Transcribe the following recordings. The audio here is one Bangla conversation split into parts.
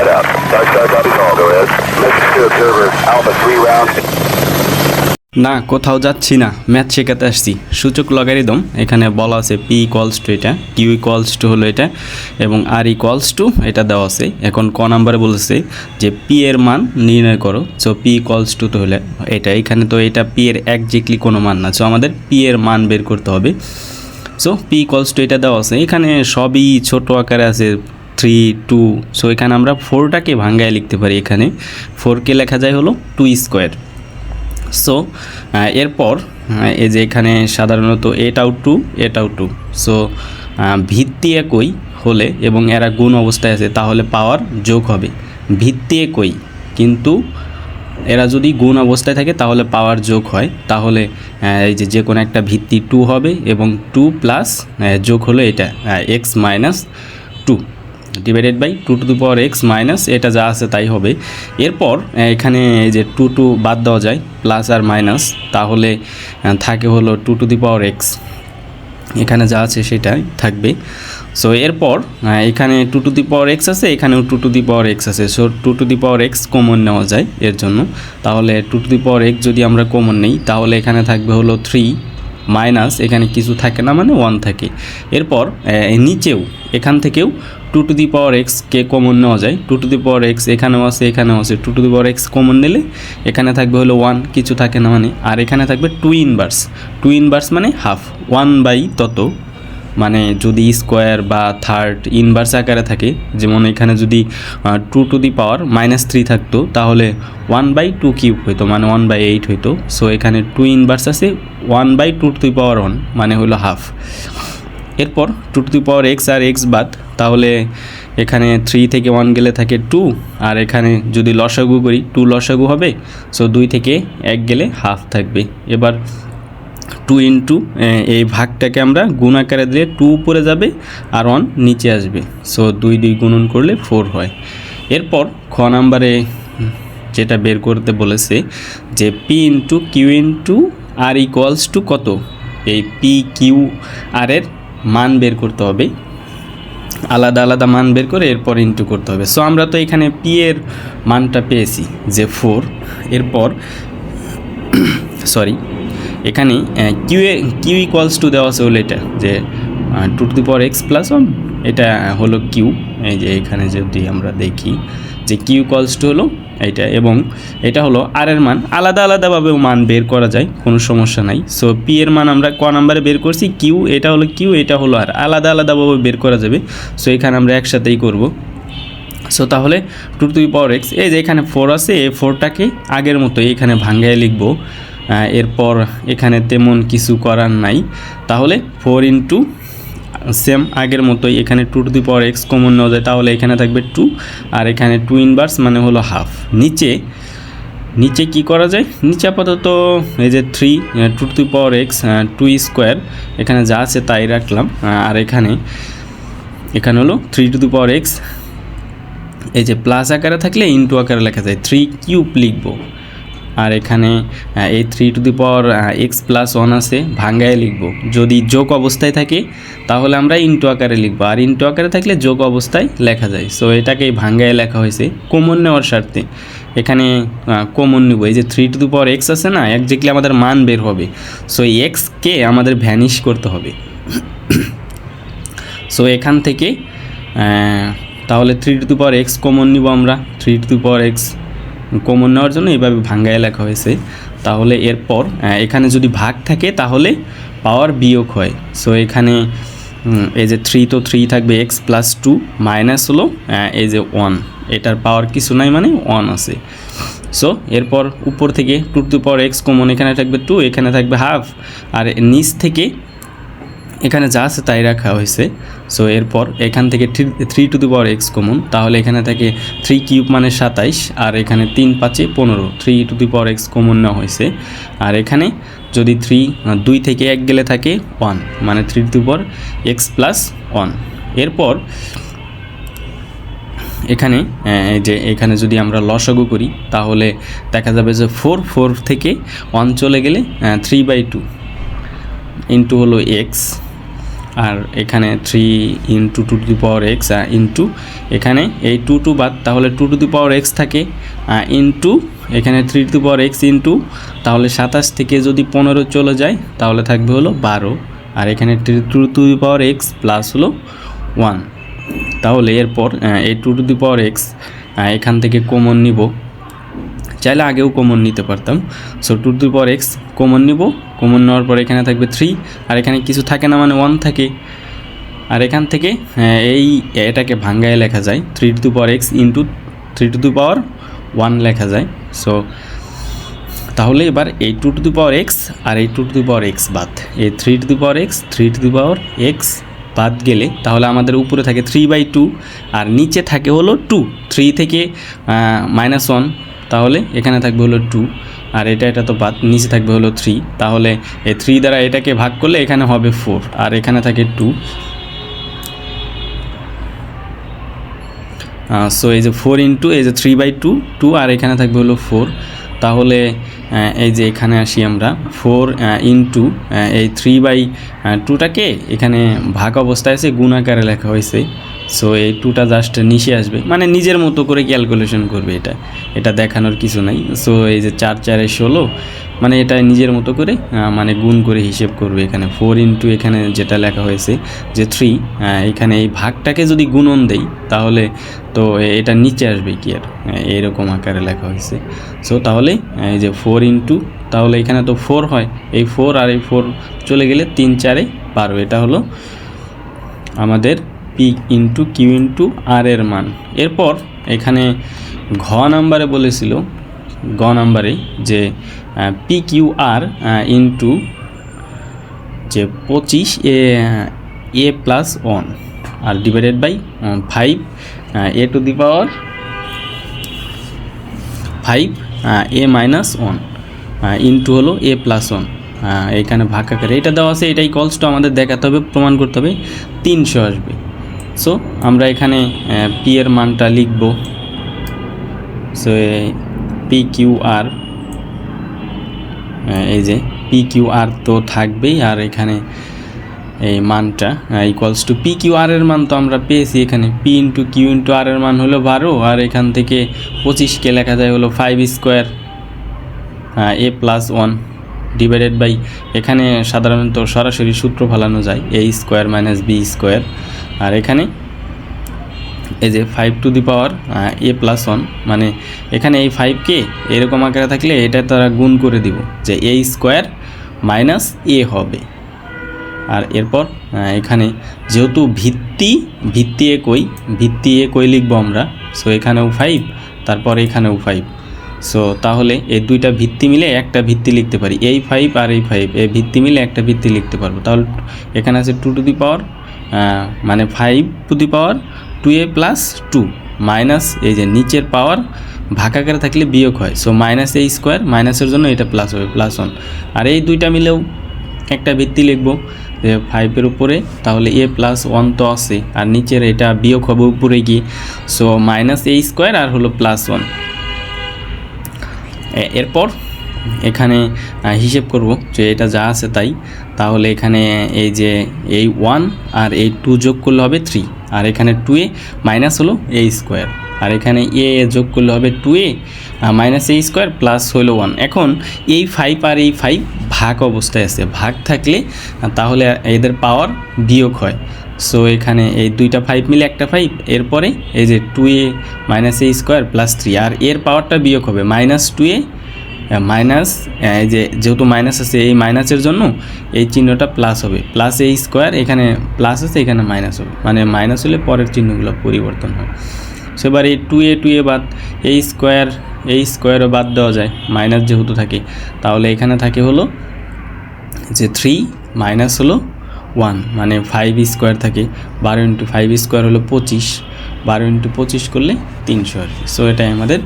head. Dark side to observer, Alpha 3 rounds. না কোথাও যাচ্ছি না। ম্যাথ শেখাতে আসছি। সূচক লগারিদম এখানে বলা আছে পি ইকোয়ালস টু এটা কিউ ইকোয়ালস টু হলো এটা এবং আর ইকোয়ালস টু এটা দেওয়া আছে। এখন ক নাম্বারে বলেছে যে পি এর মান নির্ণয় করো। সো পি ইকোয়ালস টু তো হলে এটা। এখানে তো এটা পি এর একজেক্টলি কোনো মান না। সো আমাদের পি এর মান বের করতে হবে। সো পি ইকোয়ালস টু এটা দেওয়া আছে। এখানে সবই ছোট আকারে আছে। থ্রি টু সো এখানে আমরা ফোরটাকে ভাঙ্গায় লিখতে পারি এখানে। ফোরকে লেখা যায় হলো টু স্কোয়ার সো এরপর এই যে এখানে সাধারণত at out to at out to so ভিত্তি একই হলে এবং এরা গুণ অবস্থায় আছে, তাহলে পাওয়ার যোগ হবে। ভিত্তি একই, কিন্তু এরা যদি গুণ অবস্থায় থাকে, তাহলে পাওয়ার যোগ হয়। তাহলে এই যে যে কোনো একটা ভিত্তি টু হবে এবং টু প্লাস যোগ হলো এটা X minus two divided by two to the power X minus এটা যা আছে তাই হবে। এরপর এখানে এই যে টু টু বাদ দেওয়া যায় প্লাস আর মাইনাস তাহলে থাকে হলো two to the power X এখানে যা আছে সেটাই থাকবে। সো এরপর এখানে two to the power X আছে, এখানেও two to the power X আছে। So two to the power X common নেওয়া যায় এর জন্য। তাহলে two to the power X যদি আমরা কমন নেই, তাহলে এখানে থাকবে হলো থ্রি মাইনাস এখানে কিছু থাকে না মানে ওয়ান থাকে। এরপর নিচেও, এখান থেকেও টু টু দি পাওয়ার এক্সকে কমন নেওয়া যায়। Two to the power X এখানেও আছে এখানেও আছে। Two to the power X common নিলে এখানে থাকবে হলো ওয়ান, কিছু থাকে না মানে। আর এখানে থাকবে টু ইনভার্স। টু ইনভার্স মানে হাফ। ওয়ান বাই তত মানে যদি স্কোয়ার বা থার্ড ইনভার্স আকারে থাকে, যেমন এখানে যদি two to the power minus three থাকতো, তাহলে ওয়ান বাই টু কিউব হইতো মানে ওয়ান বাই এইট হইতো। সো এখানে টু ইনভার্স আছে, one by two to the power one মানে হলো হাফ। এরপর two to the power X R x বাদ, তাহলে এখানে থ্রি থেকে ওয়ান গেলে থাকে টু আর এখানে যদি লসাগু করি টু লসাগু হবে সো দুই থেকে এক গেলে হাফ থাকবে। এবার টু ইন্টু এই ভাগটাকে আমরা গুণ আকারে দিলে টু উপরে যাবে আর ওয়ান নিচে আসবে সো দুই দুই গুণন করলে ফোর হয়। এরপর খ নাম্বারে যেটা বের করতে বলেছে যে P into Q into R equals to কত? এই পি কিউ আর এর মান বের করতে হবে। আলাদা আলাদা মান বের করে এরপর ইন্টু করতে হবে। সো আমরা তো এখানে পি এর মানটা পেয়েছি, যে ফোর এরপর সরি এখানে কিউ এ কিউ ইকুয়ালস টু দেওয়া আছে হলো এটা, যে two to the power X plus one এটা হলো কিউ এই যে এখানে যদি আমরা দেখি যে কিউ ইকুয়ালস টু হলো এইটা এবং এটা হলো আর এর মান। আলাদা আলাদাভাবেও মান বের করা যায়, কোনো সমস্যা নাই। সো পি এর মান আমরা ক নাম্বারে বের করছি কিউ এটা হলো কিউ এটা হলো আর আলাদা আলাদাভাবে বের করা যাবে। সো এখানে আমরা একসাথেই করব। সো তাহলে টু টু পাওয়ার এক্স এই যে এখানে ফোর আছে, এই ফোরটাকে আগের মতো এখানে ভাঙ্গায় লিখব। এরপর এখানে তেমন কিছু করার নাই। তাহলে ফোর ইন্টু সেম আগের মতোই। এখানে two to the power X common নেওয়া যায়, তাহলে এখানে থাকবে টু আর এখানে টু ইনভার্স মানে হলো হাফ নিচে নিচে কি করা যায়? নিচে আপাতত এই যে three to two power X two square এখানে যা আছে তাই রাখলাম। আর এখানে এখানে হলো three to the power X এই যে প্লাস আকারে থাকলে ইনটু আকারে লেখা যায়। থ্রি কিউব লিখব। আর এখানে এই three to the power X plus one আছে, ভাঙ্গায় লিখব। যদি যোগ অবস্থায় থাকে, তাহলে আমরা ইনটু আকারে লিখব। আর ইনটু আকারে থাকলে যোগ অবস্থায় লেখা যায়। সো এটাকেই ভাঙ্গায় লেখা হয়েছে কমন নেওয়ার স্বার্থে। এখানে কমন নিব। এই যে three to the power X আছে না একজাক্টলি আমাদের মান বের হবে। সো এই এক্সকে আমাদের ভ্যানিশ করতে হবে। সো এখান থেকে তাহলে three to the power X common নিব আমরা। Three to the power X common নেওয়ার জন্য এইভাবে ভাঙ্গায় লেখা হয়েছে। তাহলে এরপর এখানে যদি ভাগ থাকে, তাহলে পাওয়ার বিয়োগ হয়। সো এখানে এই যে থ্রি তো থ্রি থাকবে এক্স প্লাস টু মাইনাস হলো এই যে ওয়ান এটার পাওয়ার কিছু নাই মানে ওয়ান আছে। সো এরপর উপর থেকে two to power X common এখানে থাকবে টু এখানে থাকবে হাফ আর নিচ থেকে এখানে যা আছে তাই রাখা হয়েছে। সো এরপর এখান থেকে three to the power X common. তাহলে এখানে থাকে থ্রি কিউব মানে সাতাইশ, আর এখানে তিন পাঁচে পনেরো। Three to the power X common নেওয়া হয়েছে। আর এখানে যদি থ্রি দুই থেকে এক গেলে থাকে ওয়ান মানে three to the power X plus one. এরপর এখানে যে এখানে যদি আমরা লসাগু করি, তাহলে দেখা যাবে যে ফোর ফোর থেকে ওয়ান চলে গেলে থ্রি বাই টু ইন্টু হলো এক্স। আর এখানে three into two to the power X R into এখানে এই টু টু বাদ, তাহলে two to the power X থাকে। ইন্টু এখানে three to power X into তাহলে সাতাশ থেকে যদি পনেরো চলে যায়, তাহলে থাকবে হলো বারো। আর এখানে two to the power X plus হলো ওয়ান তাহলে এরপর এই two to the power X এখান থেকে কমন নিব। চাইলে আগেও কমন নিতে পারতাম। So two to power X common নিব। কমন নেওয়ার পর এখানে থাকবে থ্রি আর এখানে কিছু থাকে না মানে ওয়ান থাকে। আর এখান থেকে এই এটাকে ভাঙ্গায় লেখা যায়। Three to power X into three to the power one লেখা যায়। সো তাহলে এবার এই টু টু দু পাওয়ার এক্স আর এই টু টু দু পাওয়ার এক্স বাদ। এই থ্রি টু দু power X three to the power X বাদ গেলে তাহলে আমাদের উপরে থাকে থ্রি বাই টু আর নিচে থাকে হলো টু থ্রি থেকে মাইনাস ওয়ান তাহলে এখানে থাকবে হলো টু আর এটা এটা তো বাদ, নিচে থাকবে হলো থ্রি তাহলে এই থ্রি দ্বারা এটাকে ভাগ করলে এখানে হবে ফোর আর এখানে থাকে টু সো এই যে ফোর ইন্টু এই যে থ্রি বাই টু টু আর এখানে থাকবে হলো ফোর তাহলে এই যে এখানে আসি আমরা ফোর ইন্টু এই থ্রি বাই টুটাকে এখানে ভাগ অবস্থায় আছে গুণ আকারে লেখা হয়েছে। সো এই টুটা জাস্ট নিচে আসবে। মানে নিজের মতো করে ক্যালকুলেশন করবে এটা। এটা দেখানোর কিছু নাই। সো এই যে চার চারে ষোলো মানে এটা নিজের মতো করে মানে গুণ করে হিসেব করবে এখানে। ফোর ইন্টু এখানে যেটা লেখা হয়েছে যে থ্রি এখানে এই ভাগটাকে যদি গুণন দেই তাহলে তো এটা নিচে আসবে কি আর? আহ, এইরকম আকারে লেখা হয়েছে। সো তাহলে এই যে ফোর ইন্টু তাহলে এখানে তো ফোর হয়। এই ফোর আর এই ফোর চলে গেলে তিন চারে বারো। এটা হলো আমাদের P into Q into R এর মান। এরপর এখানে ঘ নাম্বারে বলেছিল গ নাম্বারে যে পি কিউ আর ইন্টু যে পঁচিশ, এ এ plus one R divided by five A to the power five A minus one into হলো এ প্লাস ওয়ান এখানে ভাগ আকারে। এটা দেওয়া আছে, এটাই কলস টু আমাদের দেখাতে হবে, প্রমাণ করতে হবে, তিনশো আসবে। সো আমরা এখানে পি এর মানটা লিখব। সো পি কিউ আর এই যে পি কিউ আর তো থাকবেই, আর এখানে এই মানটা equals to P Q R এর মান তো আমরা পেয়েছি এখানে। P into Q into R এর মান হলো বারো, আর এখান থেকে পঁচিশকে লেখা যায় হলো five square A plus one divided by এখানে সাধারণত সরাসরি সূত্র ফালানো যায় A square minus B square আর এখানে এই যে five to the power A plus one মানে এখানে এই ফাইভকে এরকম আকারে থাকলে এটা তারা গুণ করে দিব যে এ স্কোয়ার মাইনাস এ হবে। আর এরপর এখানে যেহেতু ভিত্তি ভিত্তি একই ভিত্তি একই লিখব আমরা সো এখানেও ফাইভ তারপর এখানেও ফাইভ সো তাহলে এই দুইটা ভিত্তি মিলে একটা ভিত্তি লিখতে পারি। এই ফাইভ আর এই ফাইভ এই ভিত্তি মিলে একটা ভিত্তি লিখতে পারব। তাহলে এখানে আছে টু টু দি পাওয়ার মানে five to the power two A plus two minus এই যে নিচের পাওয়ার ভাগাকারে থাকলে বিয়োগ হয়। সো মাইনাস এ স্কোয়ার মাইনাসের জন্য এটা প্লাস হবে প্লাস ওয়ান আর এই দুইটা মিলেও একটা ভিত্তি লিখব যে ফাইভের উপরে, তাহলে এ প্লাস ওয়ান তো আছে, আর নিচের এটা বিয়োগ হবে উপরে গিয়ে। সো মাইনাস এ স্কোয়ার আর হলো প্লাস ওয়ান এরপর এখানে হিসেব করব যে এটা যা আছে তাই। তাহলে এখানে এই যে এই ওয়ান আর এই টু যোগ করলে হবে থ্রি আর এখানে টু এ মাইনাস হলো এ স্কোয়ার আর এখানে এ যোগ করলে হবে two A minus A square plus হলো ওয়ান এখন এই ফাইভ আর এই ফাইভ ভাগ অবস্থায় আছে। ভাগ থাকলে তাহলে এদের পাওয়ার বিয়োগ হয়। সো এখানে এই দুইটা ফাইভ মিলে একটা ফাইভ এরপরে এই যে two A minus A square plus three আর এর পাওয়ারটা বিয়োগ হবে। মাইনাস টু এ মাইনাস যে যেহেতু মাইনাস আছে, এই মাইনাসের জন্য এই চিহ্নটা প্লাস হবে। প্লাস এই স্কোয়ার এখানে প্লাস আছে, এখানে মাইনাস হবে। মানে মাইনাস হলে পরের চিহ্নগুলো পরিবর্তন হয়। সো এবার এই টু এ টু এ বাদ এই স্কোয়ার এই স্কোয়ারও বাদ দেওয়া যায়। মাইনাস যেহেতু থাকে, তাহলে এখানে থাকে হলো যে থ্রি মাইনাস হলো ওয়ান মানে ফাইভ স্কোয়ার থাকে। বারো ইন্টু ফাইভ স্কোয়ার হলো পঁচিশ। বারো ইন্টু পঁচিশ করলে তিনশো আর কি। সো এটাই আমাদের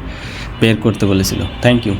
বের করতে বলেছিল। Thank you